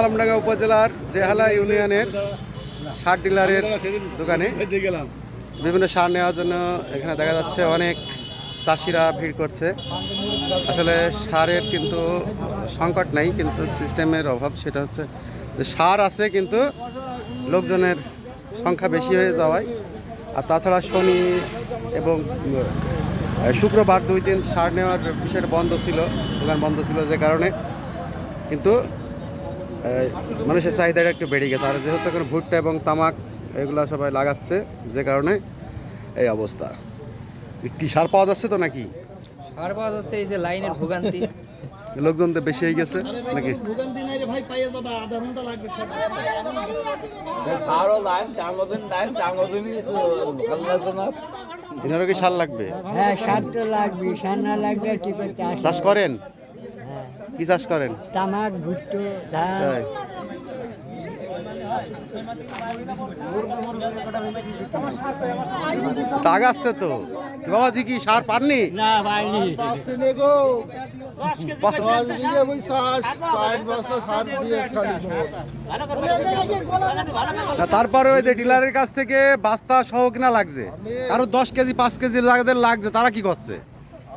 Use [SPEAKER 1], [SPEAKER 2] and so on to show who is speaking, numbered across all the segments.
[SPEAKER 1] আলমডাঙ্গা উপজেলার জেহালা ইউনিয়নের সার ডিলারের দোকানে বিভিন্ন সার নেওয়ার জন্য এখানে দেখা যাচ্ছে অনেক চাষিরা ভিড় করছে। আসলে সারের কিন্তু সংকট নাই, কিন্তু সিস্টেমের অভাব সেটা হচ্ছে যে সার আছে কিন্তু লোকজনের সংখ্যা বেশি হয়ে যাওয়ায়। আর তাছাড়া শনি এবং শুক্রবার দুই দিন সার নেওয়ার বিষয়টা বন্ধ ছিল, দোকান বন্ধ ছিল যে কারণে। কিন্তু মানুষের চাহিদাটা একটু বেড়ে গেছে। আর যেহেতু এখন ভুট্টা এবং তামাক এগুলো সবাই লাগাচ্ছে যে কারণে এই অবস্থা। কি সার পাওয়া যাচ্ছে তো নাকি?
[SPEAKER 2] সার পাওয়া যাচ্ছে এই যে লাইনের ভোগান্তি।
[SPEAKER 1] লোকজন তো বেশি হয়ে গেছে নাকি? এনারও কি সার লাগবে?
[SPEAKER 3] হ্যাঁ সার তো লাগবে সার না টিপে চাষ
[SPEAKER 1] চাষ করেন? কি চাষ করেন?
[SPEAKER 3] তামাক ভুট্টো ধান।
[SPEAKER 1] দাগ আসছে তো। কি বাবাজি কি সার পাননি?
[SPEAKER 3] না পাইনি।
[SPEAKER 1] তারপরে ওই যে ডিলারের কাছ থেকে বাস্তা সহ কিনা লাগছে। আরও দশ কেজি পাঁচ কেজি যাদের লাগছে তারা কি করছে?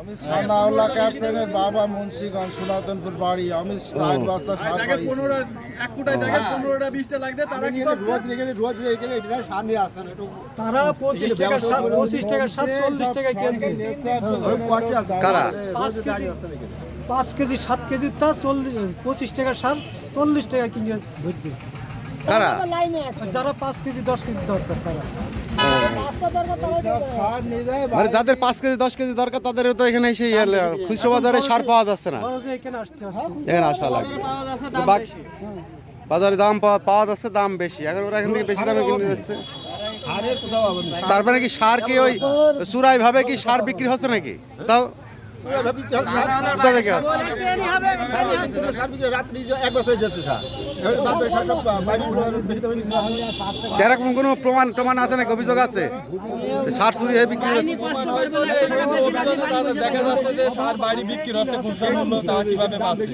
[SPEAKER 4] আমি সানাউল্লাহ ক্যাপ্টেনের বাবা মুন্সিগঞ্জ সনাতনপুর বাড়ি আমি ষাট বস্তা সার পাইছি রোদ রেখে রোদ রেখে এটা সামনে আসেন
[SPEAKER 5] তারা পঁচিশ টাকা পঁচিশ টাকা সাত টাকা কিনছে
[SPEAKER 1] কারা?
[SPEAKER 5] পাঁচ কেজি পাঁচ কেজি সাত কেজি তা চল্লিশ পঁচিশ টাকা সার চল্লিশ টাকা কিনে ধরতেছে
[SPEAKER 1] কারা?
[SPEAKER 5] যারা পাঁচ কেজি দশ কেজি দরকার তারা।
[SPEAKER 1] মানে যাদের পাঁচ কেজি দশ কেজি দরকার তাদের তো এখানে এসে খুচরো বাজারে সার পাওয়া যাচ্ছে না।
[SPEAKER 5] এখানে আসতে
[SPEAKER 1] আসা লাগবে। বাজারে দাম পাওয়া- পাওয়া যাচ্ছে দাম বেশি। এখন ওরা এখান থেকে বেশি দামে কিনে যাচ্ছে। তারপরে কি সার কি ওই চুরাই ভাবে কি সার বিক্রি হচ্ছে নাকি? তাও
[SPEAKER 4] স্যার।
[SPEAKER 1] এরকম কোনো প্রমাণ প্রমাণ আছে নাকি? অভিযোগ আছে? সার চুরি হয়ে বিক্রি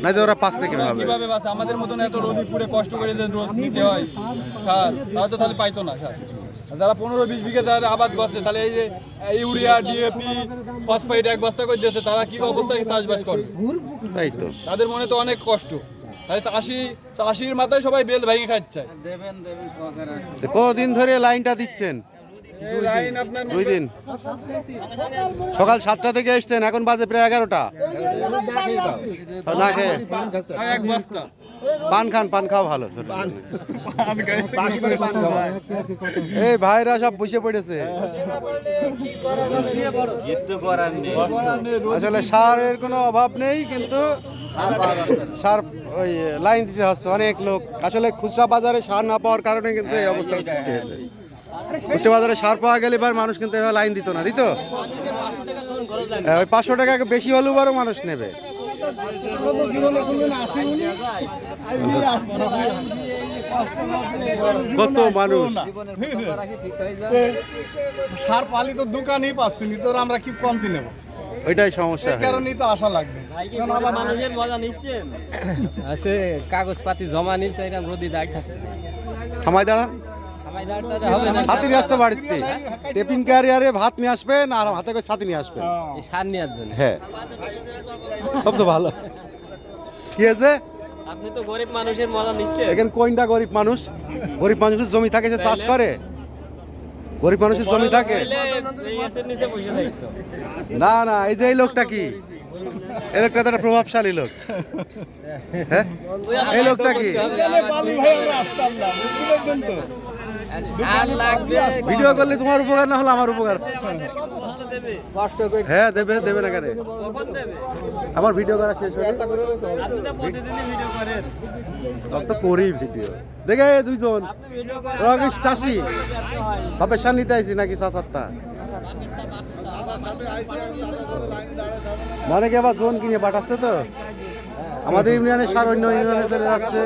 [SPEAKER 1] না যে ওরা পাচ্ছে কীভাবে?
[SPEAKER 6] কীভাবে আমাদের মতন এত রোদি পুড়ে কষ্ট করে নিতে হয় সার তারা তো তাহলে পাইতো না সার। আর যারা পনেরো বিশ বিঘে যারা আবাদ করছে তাহলে এই যে ইউরিয়া ডিএপি ফসফাইট এক বস্তা করে দিয়েছে তারা কি অবস্থায় চাষবাস করবে?
[SPEAKER 1] তাই তো।
[SPEAKER 6] তাদের মনে তো অনেক কষ্ট। তাই চাষি চাষির মাথায় সবাই বেল ভেঙে খাচ্ছে।
[SPEAKER 1] কতদিন ধরে লাইনটা দিচ্ছেন?
[SPEAKER 6] এই লাইন আপনার
[SPEAKER 1] দুই দিন। সকাল সাতটা থেকে এসছেন এখন বাজে প্রায় এগারোটা। না খেয়ে
[SPEAKER 6] এক বস্তা।
[SPEAKER 1] পান খান পান খাওয়া ভালো এই ভাইরা সব বসে পড়েছে। আসলে সারের কোনো অভাব নেই কিন্তু সার ওই লাইন দিতে হচ্ছে অনেক লোক। আসলে খুচরা বাজারে সার না পাওয়ার কারণে কিন্তু এই অবস্থার সৃষ্টি হয়েছে। খুচরা বাজারে সার পাওয়া গেলে এবার মানুষ কিন্তু লাইন দিত না দিত? হ্যাঁ, ওই পাঁচশো টাকা বেশি হলেও মানুষ নেবে। কত মানুষ?
[SPEAKER 4] সার পালি তো দোকানেই পাচ্ছি নি তোর আমরা কি কমতি নেব?
[SPEAKER 1] ওইটাই সমস্যা।
[SPEAKER 4] কারণেই তো আশা লাগবে।
[SPEAKER 2] আছে কাগজপাতি জমা নিতে এরকম রোদি দাগ থাকে
[SPEAKER 1] সময় দাঁড়ান। ছাতি নিয়ে আসতে বাড়িতে। টিফিন ক্যারিয়ারে ভাত নিয়ে আসবেন আর হাতে করে ছাতি নিয়ে আসবেন।
[SPEAKER 2] সার নেওয়ার জন্য।
[SPEAKER 1] হ্যাঁ। সব তো ভালো। কি হয়েছে?
[SPEAKER 2] আপনি তো গরিব মানুষের মজা নিচ্ছেন।
[SPEAKER 1] এখানে কোনটা গরিব মানুষ? গরিব মানুষের জমি থাকে সে চাষ করে। গরিব মানুষের জমি থাকে।
[SPEAKER 2] নিচে বসে থাকতো
[SPEAKER 1] না না এই যে এই লোকটা কি? এই লোকটা তো একটা প্রভাবশালী লোক। হ্যাঁ? এই লোকটা কি? ভিডিও করলে তোমার উপকার না হলে আমার উপকার।
[SPEAKER 2] কষ্ট করে
[SPEAKER 1] হ্যাঁ দেবে দেবে না কেন? আমার ভিডিও করা শেষ হয়ে
[SPEAKER 2] তো
[SPEAKER 1] করি ভিডিও। দেখে এই দুইজন
[SPEAKER 2] ভিডিও করেন।
[SPEAKER 1] রগেশ চাষি। বাপের সার নিতে আইসি নাকি চাচারটা? মানে কি আবার জোন কিনে পাঠাচ্ছে তো? আমাদের ইউনিয়নের সার অন্য ইউনিয়নে চলে যাচ্ছে।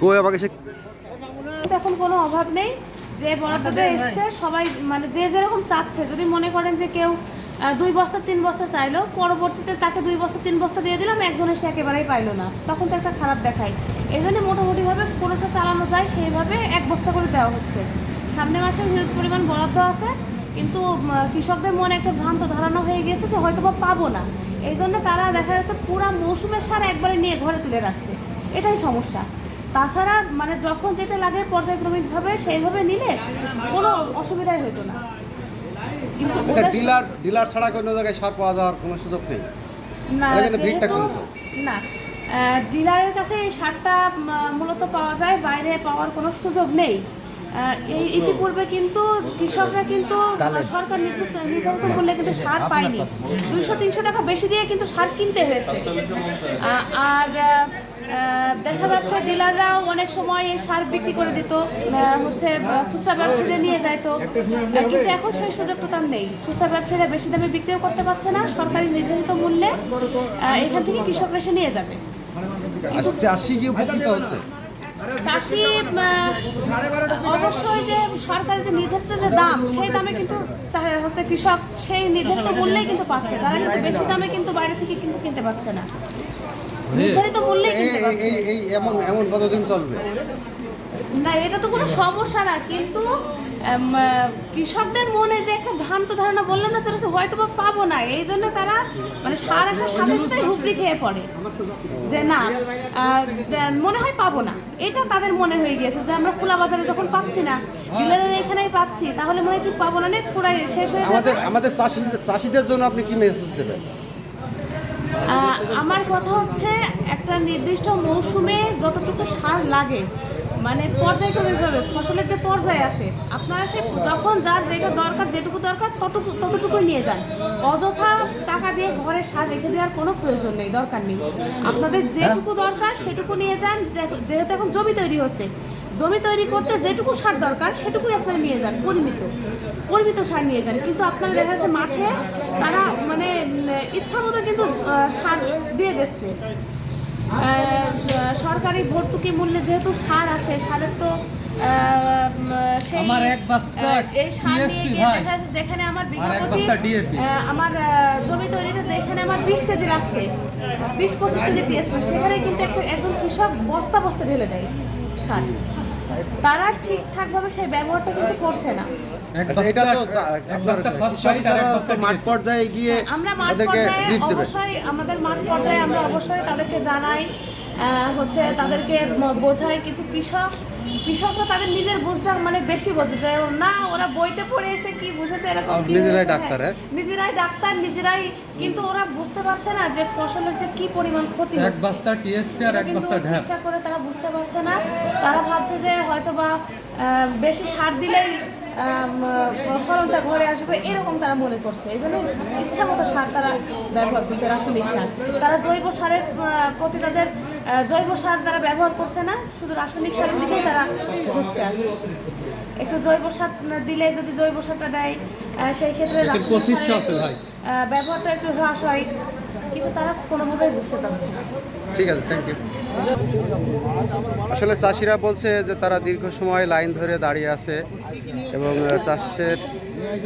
[SPEAKER 1] কই আমাকে সে
[SPEAKER 7] এখন কোনো অভাব নেই। যে বরাদ্দটা এসছে সবাই মানে যে যেরকম চাচ্ছে যদি মনে করেন যে কেউ দুই বস্তা তিন বস্তা চাইলো পরবর্তীতে তাকে দুই বস্তা তিন বস্তা দিয়ে দিলাম একজনের সে একেবারেই পাইলো না। তখন তো একটা খারাপ দেখায়। এই জন্য মোটামুটিভাবে কোনোটা চালানো যায় সেইভাবে এক বস্তা করে দেওয়া হচ্ছে। সামনে মাসে হিউজ পরিমাণ বরাদ্দ আছে কিন্তু কৃষকদের মনে একটা ভ্রান্ত ধারণা হয়ে গেছে যে হয়তো বা পাবো না। এই জন্য তারা দেখা যাচ্ছে পুরা মৌসুমের সার একবারে নিয়ে ঘরে তুলে রাখছে। এটাই সমস্যা। তাছাড়া মানে যখন যেটা লাগে পর্যায়ক্রমিকভাবে সেইভাবে নিলে কোনো অসুবিধাই হতো না। কিন্তু
[SPEAKER 1] আচ্ছা ডিলার ডিলার ছাড়া কোনো জায়গায় সার পাওয়া যাওয়ার কোনো সুযোগ নেই?
[SPEAKER 7] না। না ডিলারের কাছে এই সারটা মূলত পাওয়া যায় বাইরে পাওয়ার কোনো সুযোগ নেই। এই ইতিপূর্বে কিন্তু কৃষকরা কিন্তু সরকার নির্ধারিত মূল্যে কিন্তু সার পায়নি। দুইশো তিনশো টাকা বেশি দিয়ে কিন্তু সার কিনতে হয়েছে। আর দেখা যাচ্ছে ডিলাররাও অনেক সময় এই সার বিক্রি করে দিত হচ্ছে খুচরা ব্যবসায়ীরা নিয়ে যাইতো। কিন্তু এখন সেই সুযোগ তো তার নেই। খুচরা ব্যবসায়ীরা বেশি দামে বিক্রিও করতে পারছে না সরকারি নির্ধারিত মূল্যে এখান থেকে কৃষকরা এসে নিয়ে যাবে।
[SPEAKER 1] আসছে কি উপকৃত হচ্ছে?
[SPEAKER 7] চাষি অবশ্যই যে সরকারের যে নির্ধারিত যে দাম সেই দামে কিন্তু হচ্ছে কৃষক সেই নির্ধারিত মূল্যেই কিন্তু পাচ্ছে। তারা কিন্তু বেশি দামে কিন্তু বাইরে থেকে কিন্তু কিনতে পারছে না। নির্ধারিত মূল্যেই
[SPEAKER 1] এই
[SPEAKER 7] কিনতে পারছে
[SPEAKER 1] এই এমন এমন কতদিন চলবে?
[SPEAKER 7] না এটা তো কোনো সমস্যা না কিন্তু কৃষকদের মনে যে একটা ভ্রান্ত ধারণা বললাম না সেটা হয়তো বা পাবো না। এই জন্য তারা মানে সার আসার সাথে সাথে হুপড়ি খেয়ে পড়ে। যে না মনে হয় পাবো না। এটা তাদের মনে হয়ে গিয়েছে যে আমরা খোলা বাজারে যখন পাচ্ছি না ডিলারের এখানেই পাচ্ছি তাহলে মনে হয় ঠিক পাবো না নে পুরাই শেষ হয়ে
[SPEAKER 1] আমাদের আমাদের চাষিদের চাষিদের জন্য আপনি কি মেসেজ দেবেন?
[SPEAKER 7] আমার কথা হচ্ছে একটা নির্দিষ্ট মৌসুমে যতটুকু সার লাগে মানে পর্যায়ক্রমিকভাবে ফসলের যে পর্যায় আছে, আপনারা সে যখন যার যেটা দরকার, যেটুকু দরকার, ততটুকু ততটুকুই নিয়ে যান। অযথা টাকা দিয়ে ঘরে সার রেখে দেওয়ার কোনো প্রয়োজন নেই, দরকার নেই। আপনাদের যেটুকু দরকার, সেটুকু নিয়ে যান যেহেতু এখন জমি তৈরি হচ্ছে জমি তৈরি করতে যেটুকু সার দরকার সেটুকুই আপনারা নিয়ে যান পরিমিত। পরিমিত সার নিয়ে যান। কিন্তু আপনারা দেখা যাচ্ছে মাঠে তারা মানে ইচ্ছা মতো কিন্তু সার দিয়ে দিচ্ছে। সরকারি ভর্তুকি মূল্যে যেহেতু সার আসে সারের তো
[SPEAKER 2] আমার এক বস্তা
[SPEAKER 7] যেখানে আমার আমার জমি তৈরিতে যেখানে আমার বিশ কেজি লাগছে বিশ পঁচিশ কেজি টিএসপি সেখানে কিন্তু একটা একজন কৃষক বস্তা বস্তা ঢেলে দেয় সার। তারা ঠিকঠাকভাবে সেই ব্যবহারটা কিন্তু করছে না।
[SPEAKER 1] আচ্ছা, এটা তো মাঠ পর্যায়ে গিয়ে
[SPEAKER 7] আমরা মাঠ
[SPEAKER 1] তাদেরকে
[SPEAKER 7] পর্যায়ে অবশ্যই আমাদের মাঠ পর্যায়ে আমরা অবশ্যই তাদেরকে জানাই আহ, হচ্ছে তাদেরকে বোঝাই কিন্তু কৃষক কৃষকরা তাদের নিজের বুঝটা মানে বেশি বোঝে যে না ওরা বইতে পড়ে এসে কি বুঝেছে এরকম
[SPEAKER 1] নিজেরাই ডাক্তার,
[SPEAKER 7] হ্যাঁ। নিজেরাই ডাক্তার নিজেরাই কিন্তু ওরা বুঝতে পারছে না যে ফসলের যে কি পরিমাণ ক্ষতি
[SPEAKER 2] এক
[SPEAKER 7] হচ্ছে।
[SPEAKER 2] বস্তা টিএসপি আর এক বস্তা ঢ্যাপ
[SPEAKER 7] ঠিকঠাক করে তারা বুঝতে পারছে না। তারা ভাবছে যে হয়তো বা বেশি সার দিলেই ফলনটা ঘরে আসবে এরকম তারা মনে করছে। এই জন্য ইচ্ছা মতো সার তারা ব্যবহার করছে রাসায়নিক সার। তারা জৈব সারের প্রতি তাদের জৈব সার তারা ব্যবহার করছে না শুধু রাসায়নিক সারের দিকেই তারা ঝুঁকছে। একটু জৈব সার দিলে যদি জৈব সারটা দেয় সেই ক্ষেত্রে ব্যবহারটা একটু হ্রাস হয় কিন্তু তারা কোনোভাবেই বুঝতে পারছে না।
[SPEAKER 1] ঠিক আছে থ্যাংক ইউ আসলে চাষিরা বলছে যে তারা দীর্ঘ সময় লাইন ধরে দাঁড়িয়ে আছে এবং চাষের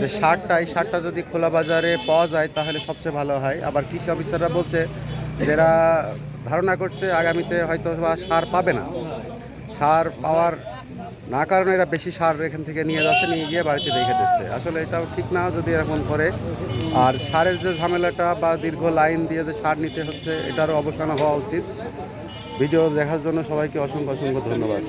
[SPEAKER 1] যে সারটা এই সারটা যদি খোলা বাজারে পাওয়া যায় তাহলে সবচেয়ে ভালো হয়। আবার কৃষি অফিসাররা বলছে যারা ধারণা করছে আগামীতে হয়তো বা সার পাবে না। সার পাওয়ার না কারণে এরা বেশি সার এখান থেকে নিয়ে যাচ্ছে, নিয়ে গিয়ে বাড়িতে রেখে দিচ্ছে। আসলে এটাও ঠিক না যদি এরকম করে। আর সারের যে ঝামেলাটা বা দীর্ঘ লাইন দিয়ে যে সার নিতে হচ্ছে, এটারও অবসান হওয়া উচিত। ভিডিও দেখার জন্য সবাইকে অসংখ্য অসংখ্য ধন্যবাদ।